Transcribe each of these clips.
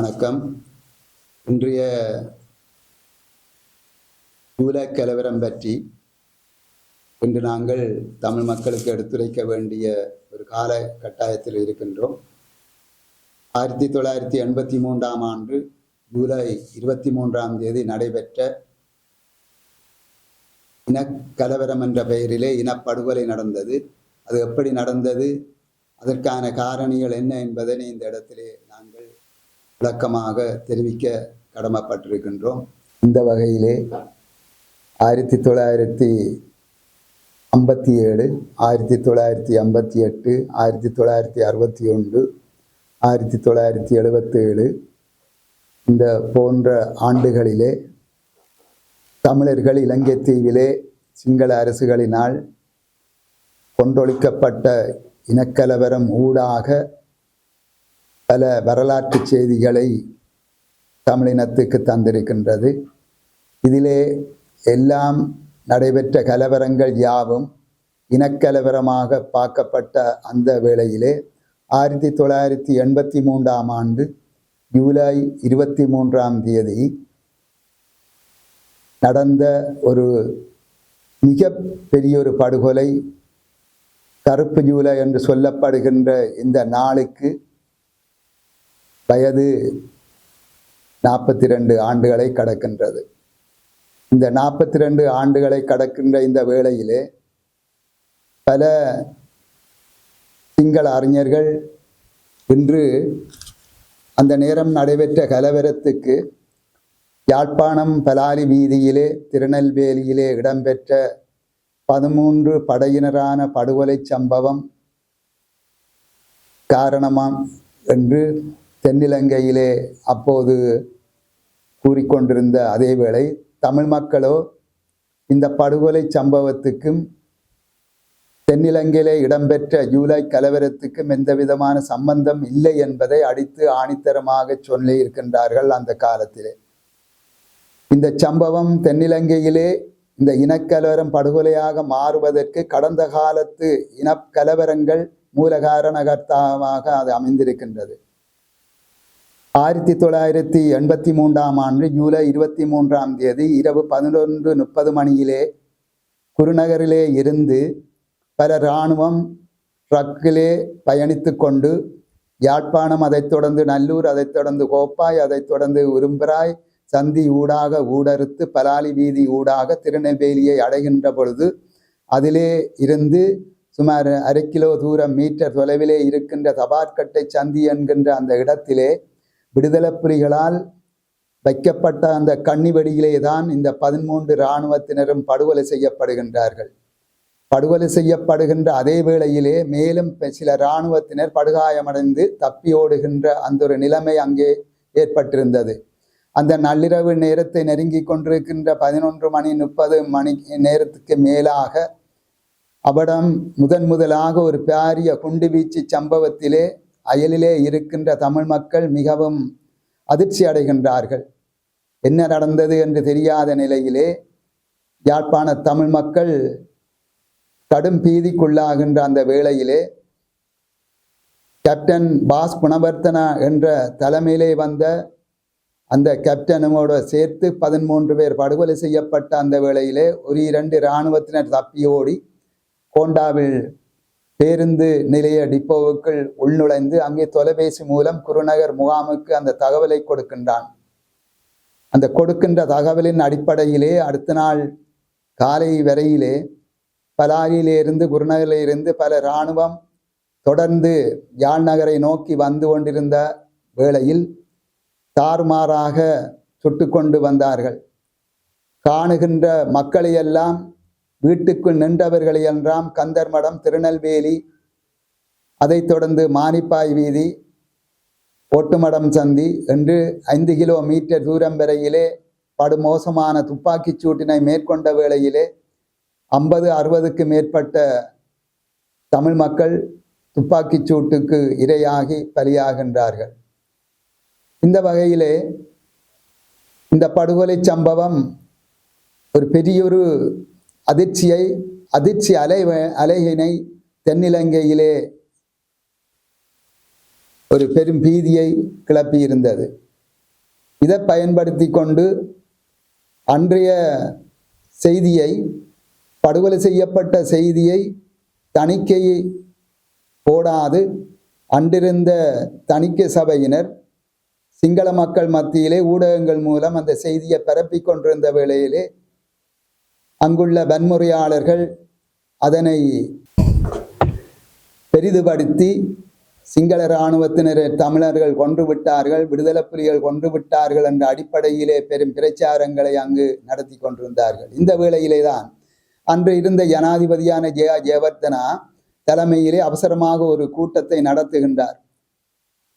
வணக்கம். இன்றைய ஜூலை கலவரம் பற்றி இன்று நாங்கள் தமிழ் மக்களுக்கு எடுத்துரைக்க வேண்டிய ஒரு கால கட்டாயத்தில் இருக்கின்றோம். ஆயிரத்தி தொள்ளாயிரத்தி எண்பத்தி மூன்றாம் ஆண்டு ஜூலை இருபத்தி மூன்றாம் தேதி நடைபெற்ற இனக்கலவரம் என்ற பெயரிலே இனப்படுகொலை நடந்தது. அது எப்படி நடந்தது? அதற்கான காரணிகள் என்ன என்பதனை இந்த இடத்திலே விளக்கமாக தெரிவிக்க கடமைப்பட்டிருக்கின்றோம். இந்த வகையிலே ஆயிரத்தி தொள்ளாயிரத்தி ஐம்பத்தி ஏழு ஆயிரத்தி தொள்ளாயிரத்தி ஐம்பத்தி எட்டு ஆயிரத்தி தொள்ளாயிரத்தி அறுபத்தி ஒன்று ஆயிரத்தி தொள்ளாயிரத்தி எழுபத்தேழு இந்த போன்ற ஆண்டுகளிலே தமிழர்கள் இலங்கை தீவிலே சிங்கள அரசுகளினால் கொண்டொழிக்கப்பட்ட இனக்கலவரம் ஊடாக பல வரலாற்று செய்திகளை தமிழினத்துக்கு தந்திருக்கின்றது. இதிலே எல்லாம் நடைபெற்ற கலவரங்கள் யாவும் இனக்கலவரமாக பார்க்கப்பட்ட அந்த வேளையிலே ஆயிரத்தி தொள்ளாயிரத்தி எண்பத்தி மூன்றாம் ஆண்டு ஜூலை இருபத்தி மூன்றாம் தேதி நடந்த ஒரு மிக பெரிய ஒரு படுகொலை கருப்பு ஜூலை என்று சொல்லப்படுகின்ற இந்த நாளுக்கு வயது நாற்பத்தி ரெண்டு ஆண்டுகளை கடக்கின்றது. இந்த நாற்பத்தி ரெண்டு ஆண்டுகளை கடக்கின்ற இந்த வேளையிலே பல சிங்கள அறிஞர்கள் இன்று அந்த நேரம் நடைபெற்ற கலவரத்துக்கு யாழ்ப்பாணம் பலாலி வீதியிலே திருநெல்வேலியிலே இடம்பெற்ற பதிமூன்று படையினரான படுகொலை சம்பவம் காரணமாம் என்று தென்னிலங்கையிலே அப்போது கூறிக்கொண்டிருந்த அதேவேளை தமிழ் மக்களோ இந்த படுகொலை சம்பவத்துக்கும் தென்னிலங்கையிலே இடம்பெற்ற ஜூலை கலவரத்துக்கும் எந்த விதமான சம்பந்தம் இல்லை என்பதை அடித்து ஆணித்தரமாக சொல்லி இருக்கின்றார்கள் அந்த காலத்திலே. இந்த சம்பவம் தென்னிலங்கையிலே இந்த இனக்கலவரம் படுகொலையாக மாறுவதற்கு கடந்த காலத்து இனக்கலவரங்கள் மூல காரணகர்த்தாவாக அது அமைந்திருக்கின்றது. ஆயிரத்தி தொள்ளாயிரத்தி எண்பத்தி மூன்றாம் ஆண்டு ஜூலை இருபத்தி மூன்றாம் தேதி இரவு பதினொன்று முப்பது மணியிலே குருநகரிலே இருந்து பல இராணுவம் ட்ரக்கிலே பயணித்து கொண்டு யாழ்ப்பாணம் அதைத் தொடர்ந்து நல்லூர் அதைத் தொடர்ந்து கோப்பாய் அதைத் தொடர்ந்து உரும்பராய் சந்தி ஊடாக ஊடறுத்து பலாலி வீதி ஊடாக திருநெல்வேலியை அடைகின்ற பொழுது அதிலே இருந்து சுமார் அரை கிலோ தூரம் மீட்டர் தொலைவிலே இருக்கின்ற தபார்கட்டை சந்தி என்கின்ற அந்த இடத்திலே விடுதலை புலிகளால் வைக்கப்பட்ட அந்த கண்ணிவெடியிலே தான் இந்த பதிமூன்று இராணுவத்தினரும் படுகொலை செய்யப்படுகின்றார்கள். படுகொலை செய்யப்படுகின்ற அதே வேளையிலே மேலும் சில இராணுவத்தினர் படுகாயமடைந்து தப்பியோடுகின்ற அந்த ஒரு நிலைமை அங்கே ஏற்பட்டிருந்தது. அந்த நள்ளிரவு நேரத்தை நெருங்கி கொண்டிருக்கின்ற பதினொன்று மணி முப்பது மணி நேரத்துக்கு மேலாக அவடம் முதன் முதலாக ஒரு பாரிய குண்டுவீச்சு சம்பவத்திலே அயலிலே இருக்கின்ற தமிழ் மக்கள் மிகவும் அதிர்ச்சி அடைகின்றார்கள். என்ன நடந்தது என்று தெரியாத நிலையிலே யாழ்ப்பாண தமிழ் மக்கள் கடும் பீதிக்குள்ளாகின்ற அந்த வேளையிலே கேப்டன் பாஸ் குணவர்த்தனா என்ற தலைமையிலே வந்த அந்த கேப்டனுமோட சேர்த்து பதிமூன்று பேர் படுகொலை செய்யப்பட்ட அந்த வேளையிலே ஒரு இரண்டு இராணுவத்தினர் தப்பியோடி கோண்டாவில் பேருந்து நிலைய டிப்போவுக்குள் உள்நுழைந்து அங்கே தொலைபேசி மூலம் குருநகர் முகாமுக்கு அந்த தகவலை கொடுக்கின்றான். அந்த கொடுக்கின்ற தகவலின் அடிப்படையிலே அடுத்த நாள் காலை வரையிலே பலாரியிலிருந்து குருநகரிலிருந்து பல இராணுவம் தொடர்ந்து யாழ் நகரை நோக்கி வந்து கொண்டிருந்த வேளையில் தாறுமாறாக சுட்டு கொண்டு வந்தார்கள். காணுகின்ற மக்களையெல்லாம் வீட்டுக்குள் நின்றவர்களையெல்லாம் கந்தர்மடம் திருநெல்வேலி அதைத் தொடர்ந்து மானிப்பாய் வீதி ஓட்டுமடம் சந்தி என்று ஐந்து கிலோமீட்டர் தூரம் வரையிலே படுமோசமான துப்பாக்கிச் சூட்டினை மேற்கொண்ட வேளையிலே ஐம்பது அறுபதுக்கு மேற்பட்ட தமிழ் மக்கள் துப்பாக்கிச் சூட்டுக்கு இரையாகி பலியாகின்றார்கள். இந்த வகையிலே இந்த படுகொலை சம்பவம் ஒரு பெரியொரு அதிர்ச்சியை அதிர்ச்சி அலை அலையினை தென்னிலங்கையிலே ஒரு பெரும் பீதியை கிளப்பியிருந்தது. இதை பயன்படுத்தி கொண்டு அன்றைய செய்தியை படுகொலை செய்யப்பட்ட செய்தியை தணிக்கை போடாது. அன்றிருந்த தணிக்கை சபையினர் சிங்கள மக்கள் மத்தியிலே ஊடகங்கள் மூலம் அந்த செய்தியை பரப்பி கொண்டிருந்த வேளையிலே அங்குள்ள வன்முறையாளர்கள் அதனை பெரிதுபடுத்தி சிங்கள இராணுவத்தினரை தமிழர்கள் கொன்று விட்டார்கள் விடுதலை புலிகள் கொன்று விட்டார்கள் என்ற அடிப்படையிலே பெரும் பிரச்சாரங்களை அங்கு நடத்தி கொண்டிருந்தார்கள். இந்த வேளையிலே தான் அன்று இருந்த ஜனாதிபதியான ஜெயா ஜெயவர்தனா தலைமையிலே அவசரமாக ஒரு கூட்டத்தை நடத்துகின்றார்.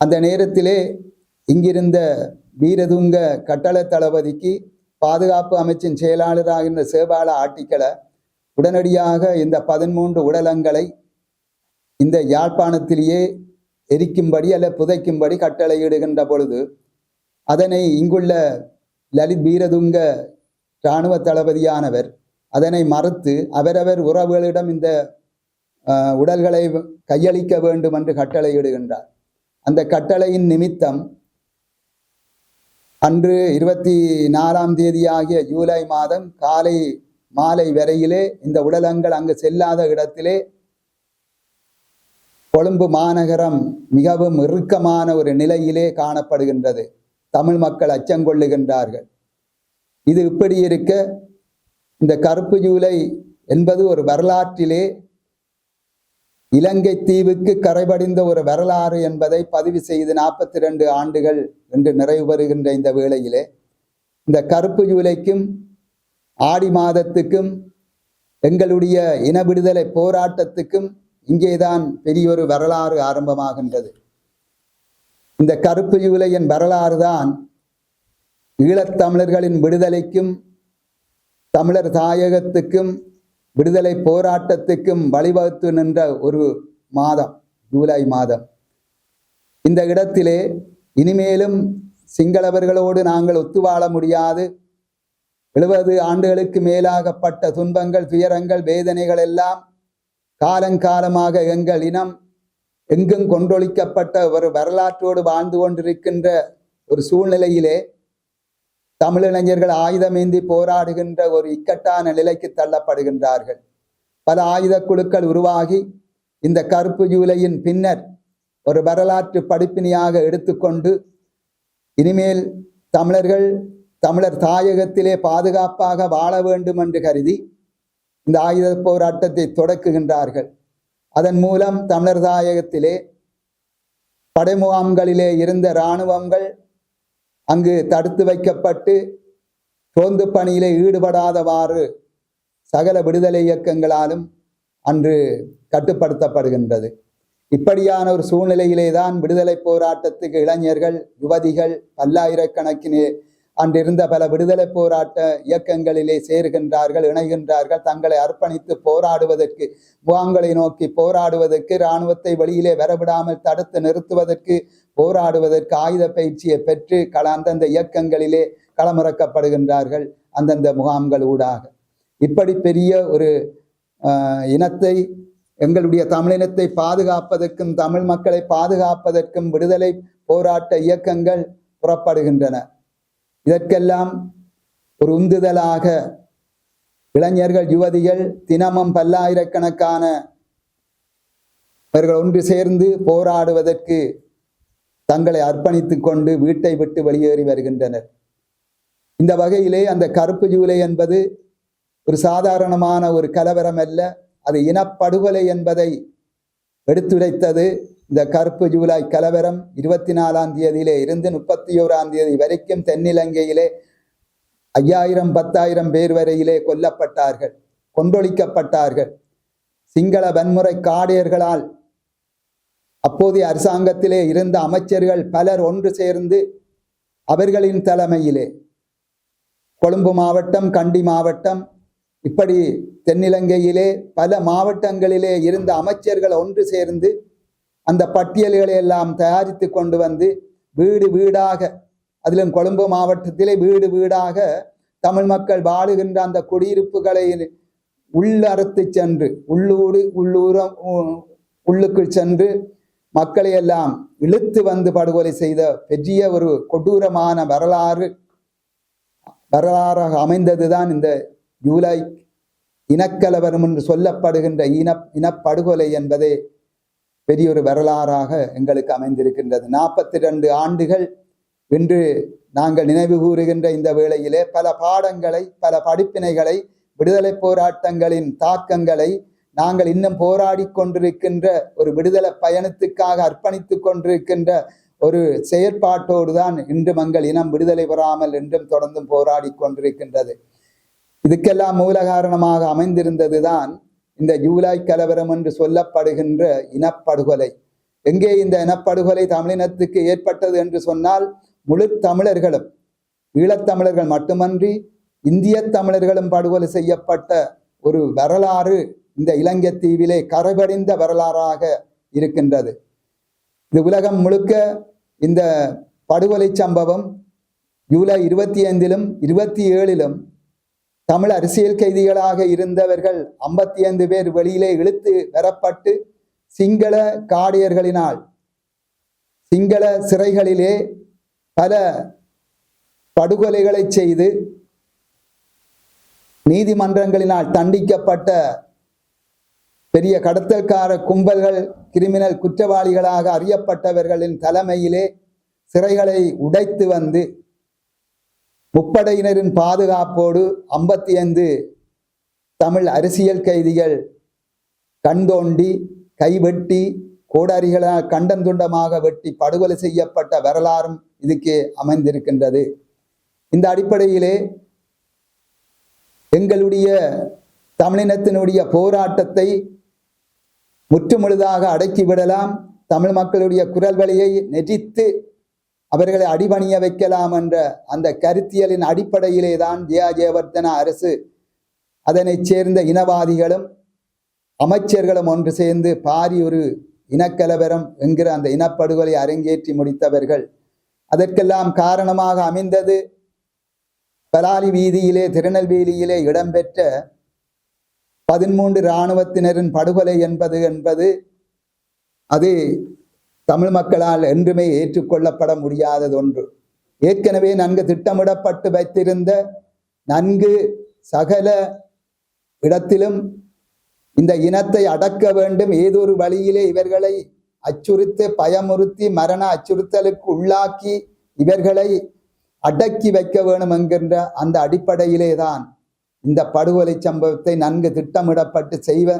அந்த நேரத்திலே இங்கிருந்த வீரதுங்க கட்டள தளபதிக்கு பாதுகாப்பு அமைச்சின் செயலாளராக இருந்த சேபால ஆட்டிக்களை உடனடியாக இந்த பதிமூன்று உடலங்களை இந்த யாழ்ப்பாணத்திலேயே எரிக்கும்படி அல்ல புதைக்கும்படி கட்டளையிடுகின்ற பொழுது அதனை இங்குள்ள லலித் வீரதுங்க இராணுவ தளபதியானவர் அதனை மறுத்து அவரவர் உறவுகளிடம் இந்த உடல்களை கையளிக்க வேண்டும் என்று கட்டளையிடுகின்றார். அந்த கட்டளையின் நிமித்தம் அன்று இருபத்தி நாலாம் தேதி ஆகிய ஜூலை மாதம் காலை மாலை வரையிலே இந்த உடலங்கள் அங்கு செல்லாத இடத்திலே கொழும்பு மாநகரம் மிகவும் இறுக்கமான ஒரு நிலையிலே காணப்படுகின்றது. தமிழ் மக்கள் அச்சங்கொள்ளுகின்றார்கள் இது இப்படி இருக்க இந்த கருப்பு ஜூலை என்பது ஒரு வரலாற்றிலே இலங்கை தீவுக்கு கரைபடிந்த ஒரு வரலாறு என்பதை பதிவு செய்து நாற்பத்தி ரெண்டு ஆண்டுகள் என்று நிறைவு பெறுகின்ற இந்த வேளையிலே இந்த கருப்பு ஜூலைக்கும் ஆடி மாதத்துக்கும் எங்களுடைய இன விடுதலை போராட்டத்துக்கும் இங்கேதான் பெரியொரு வரலாறு ஆரம்பமாகின்றது. இந்த கருப்பு ஜூலையின் வரலாறு தான் ஈழத்தமிழர்களின் விடுதலைக்கும் தமிழர் தாயகத்துக்கும் விடுதலை போராட்டத்துக்கும் வழிவகுத்து நின்ற ஒரு மாதம் ஜூலை மாதம். இந்த இடத்திலே இனிமேலும் சிங்களவர்களோடு நாங்கள் ஒத்து வாழ முடியாது. எழுபது ஆண்டுகளுக்கு மேலாகப்பட்ட துன்பங்கள் துயரங்கள் வேதனைகள் எல்லாம் காலங்காலமாக எங்கள் இனம் எங்கும் கொண்டொழிக்கப்பட்ட ஒரு வரலாற்றோடு வாழ்ந்து கொண்டிருக்கின்ற ஒரு சூழ்நிலையிலே தமிழிளைஞர்கள் ஆயுதமேந்தி போராடுகின்ற ஒரு இக்கட்டான நிலைக்கு தள்ளப்படுகின்றார்கள். பல ஆயுத குழுக்கள் உருவாகி இந்த கருப்பு ஜூலையின் பின்னர் ஒரு வரலாற்று படிப்பினையாக எடுத்துக்கொண்டு இனிமேல் தமிழர்கள் தமிழர் தாயகத்திலே பாதுகாப்பாக வாழ வேண்டும் என்று கருதி இந்த ஆயுத போராட்டத்தை தொடக்குகின்றார்கள். அதன் மூலம் தமிழர் தாயகத்திலே படைமுகாம்களிலே இருந்த இராணுவங்கள் அங்கு தடுத்து வைக்கப்பட்டு ரோந்து பணியிலே ஈடுபடாதவாறு சகல விடுதலை இயக்கங்களாலும் அன்று கட்டுப்படுத்தப்படுகின்றது. இப்படியான ஒரு சூழ்நிலையிலே தான் விடுதலை போராட்டத்துக்கு இளைஞர்கள் யுவதிகள் பல்லாயிரக்கணக்கினே அன்றிருந்த பல விடுதலை போராட்ட இயக்கங்களிலே சேருகின்றார்கள் இணைகின்றார்கள். தங்களை அர்ப்பணித்து போராடுவதற்கு முகாம்களை நோக்கி போராடுவதற்கு இராணுவத்தை வெளியிலே வரவிடாமல் தடுத்து நிறுத்துவதற்கு போராடுவதற்கு ஆயுத பயிற்சியை பெற்று கள அந்தந்த இயக்கங்களிலே களமிறக்கப்படுகின்றார்கள் அந்தந்த முகாம்கள் ஊடாக. இப்படி பெரிய ஒரு ஆஹ், இனத்தை எங்களுடைய தமிழினத்தை பாதுகாப்பதற்கும் தமிழ் மக்களை பாதுகாப்பதற்கும் விடுதலை போராட்ட இயக்கங்கள் புறப்படுகின்றன. இதற்கெல்லாம் ஒரு உந்துதலாக இளைஞர்கள் யுவதிகள் தினமும் பல்லாயிரக்கணக்கான அவர்கள் ஒன்று சேர்ந்து போராடுவதற்கு தங்களை அர்ப்பணித்துக் கொண்டு வீட்டை விட்டு வெளியேறி வருகின்றனர். இந்த வகையிலே அந்த கருப்பு ஜூலை என்பது ஒரு சாதாரணமான ஒரு கலவரம் அல்ல அது இனப்படுகொலை என்பதை எடுத்துரைத்தது. இந்த கருப்பு ஜூலை கலவரம் இருபத்தி நாலாம் தேதியிலே இருந்து முப்பத்தி ஓராம் தேதி வரைக்கும் தென்னிலங்கையிலே ஐயாயிரம் பத்தாயிரம் பேர் வரையிலே கொல்லப்பட்டார்கள் கொண்டொழிக்கப்பட்டார்கள் சிங்கள வன்முறை காடையர்களால் அப்போதைய அரசாங்கத்திலே இருந்த அமைச்சர்கள் பலர் ஒன்று சேர்ந்து அவர்களின் தலைமையிலே கொழும்பு மாவட்டம் கண்டி மாவட்டம் இப்படி தென்னிலங்கையிலே பல மாவட்டங்களிலே இருந்த அமைச்சர்கள் ஒன்று சேர்ந்து அந்த பட்டியல்களை எல்லாம் தயாரித்து கொண்டு வந்து வீடு வீடாக அதிலும் கொழும்பு மாவட்டத்திலே வீடு வீடாக தமிழ் மக்கள் வாழுகின்ற அந்த குடியிருப்புகளை உள்ளறுத்து சென்று உள்ளூடு உள்ளூரம் உள்ளுக்குள் சென்று மக்களை எல்லாம் இழுத்து வந்து படுகொலை செய்த பெரிய ஒரு கொடூரமான வரலாறு வரலாறாக அமைந்ததுதான் இந்த ஜூலை இனக்கலவரம் என்று சொல்லப்படுகின்ற இன இனப்படுகொலை என்பதே பெரிய ஒரு வரலாறாக எங்களுக்கு அமைந்திருக்கின்றது. நாற்பத்தி ரெண்டு ஆண்டுகள் இன்று நாங்கள் நினைவு கூறுகின்ற இந்த வேளையிலே பல பாடங்களை பல படிப்பினைகளை விடுதலை போராட்டங்களின் தாக்கங்களை நாங்கள் இன்னும் போராடி கொண்டிருக்கின்ற ஒரு விடுதலை பயணத்துக்காக அர்ப்பணித்துக் கொண்டிருக்கின்ற ஒரு செயற்பாட்டோடு தான் இன்று மங்கள் இனம் விடுதலை பெறாமல் என்றும் தொடர்ந்தும் போராடி கொண்டிருக்கின்றது. இதுக்கெல்லாம் மூல காரணமாக அமைந்திருந்ததுதான் இந்த ஜூலை கலவரம் என்று சொல்லப்படுகின்ற இனப்படுகொலை. எங்கே இந்த இனப்படுகொலை தமிழினத்துக்கு ஏற்பட்டது என்று சொன்னால் முழு தமிழர்களும் ஈழத்தமிழர்கள் மட்டுமன்றி இந்திய தமிழர்களும் படுகொலை செய்யப்பட்ட ஒரு வரலாறு இந்த இலங்கை தீவிலே கரைபடிந்த வரலாறாக இருக்கின்றது. இது உலகம் முழுக்க இந்த படுகொலை சம்பவம் ஜூலை இருபத்தி ஐந்திலும் இருபத்தி ஏழிலும் தமிழ் அரசியல் கைதிகளாக இருந்தவர்கள் ஐம்பத்தி ஐந்து பேர் வெளியிலே இழுத்து வரப்பட்டு சிங்கள காடியர்களினால் சிங்கள சிறைகளிலே பல படுகொலைகளை செய்து நீதிமன்றங்களினால் தண்டிக்கப்பட்ட பெரிய கடத்தல்கார கும்பல்கள் கிரிமினல் குற்றவாளிகளாக அறியப்பட்டவர்களின் தலைமையிலே சிறைகளை உடைத்து வந்து முப்படையினரின் பாதுகாப்போடு ஐம்பத்தி ஐந்து தமிழ் அரசியல் கைதிகள் கண்தோண்டி கைவெட்டி கோடாரிகளால் கண்டந்துண்டமாக வெட்டி படுகொலை செய்யப்பட்ட வரலாறும் இதுக்கு அமைந்திருக்கின்றது. இந்த அடிப்படையிலே எங்களுடைய தமிழினத்தினுடைய போராட்டத்தை முற்றுமுழுதாக அடக்கிவிடலாம் தமிழ் மக்களுடைய குரல் வழியை நெறித்து அவர்களை அடிபணிய வைக்கலாம் என்ற அந்த கருத்தியலின் அடிப்படையிலே தான் ஜெயா ஜெயவர்தன அரசு அதனைச் சேர்ந்த இனவாதிகளும் அமைச்சர்களும் ஒன்று சேர்ந்து பாரி ஒரு இனக்கலவரம் என்கிற அந்த இனப்படுகொலை அரங்கேற்றி முடித்தவர்கள். அதற்கெல்லாம் காரணமாக அமைந்தது பலாலி வீதியிலே திருநெல்வேலியிலே இடம்பெற்ற பதிமூன்று இராணுவத்தினரின் படுகொலை என்பது என்பது அது தமிழ் மக்களால் என்றுமே ஏற்றுக்கொள்ளப்பட முடியாதது ஒன்று ஏற்கனவே நன்கு திட்டமிடப்பட்டு வைத்திருந்த நன்கு சகல இடத்திலும் இந்த இனத்தை அடக்க வேண்டும். ஏதொரு வழியிலே இவர்களை அச்சுறுத்து பயமுறுத்தி மரண அச்சுறுத்தலுக்கு உள்ளாக்கி இவர்களை அடக்கி வைக்க வேணும் என்கின்ற அந்த அடிப்படையிலே தான் இந்த படுகொலை சம்பவத்தை நன்கு திட்டமிடப்பட்டு செய்வ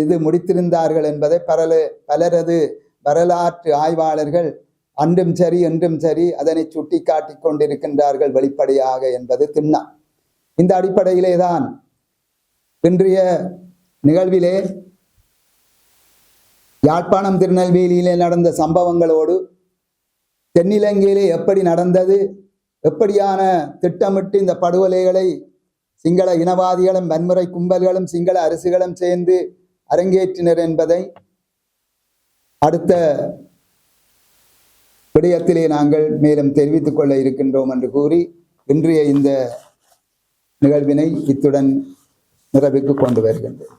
இது முடித்திருந்தார்கள் என்பதை பரல பலரது வரலாற்று ஆய்வாளர்கள் அன்றும் சரி என்றும் சரி அதனை சுட்டி காட்டி கொண்டிருக்கின்றார்கள் வெளிப்படையாக என்பது திண்ணா. இந்த அடிப்படையிலே தான் இன்றைய நிகழ்விலே யாழ்ப்பாணம் திருநெல்வேலியிலே நடந்த சம்பவங்களோடு தென்னிலங்கையிலே எப்படி நடந்தது எப்படியான திட்டமிட்டு இந்த படுகொலைகளை சிங்கள இனவாதிகளும் வன்முறை கும்பல்களும் சிங்கள அரசுகளும் சேர்ந்து அரங்கேற்றினர் என்பதை அடுத்த விடயத்திலே நாங்கள் மேலும் தெரிவித்துக் கொள்ள இருக்கின்றோம் என்று கூறி இன்றைய இந்த நிகழ்வினை இத்துடன் நிறைவுக்கு கொண்டு வருகின்றேன்.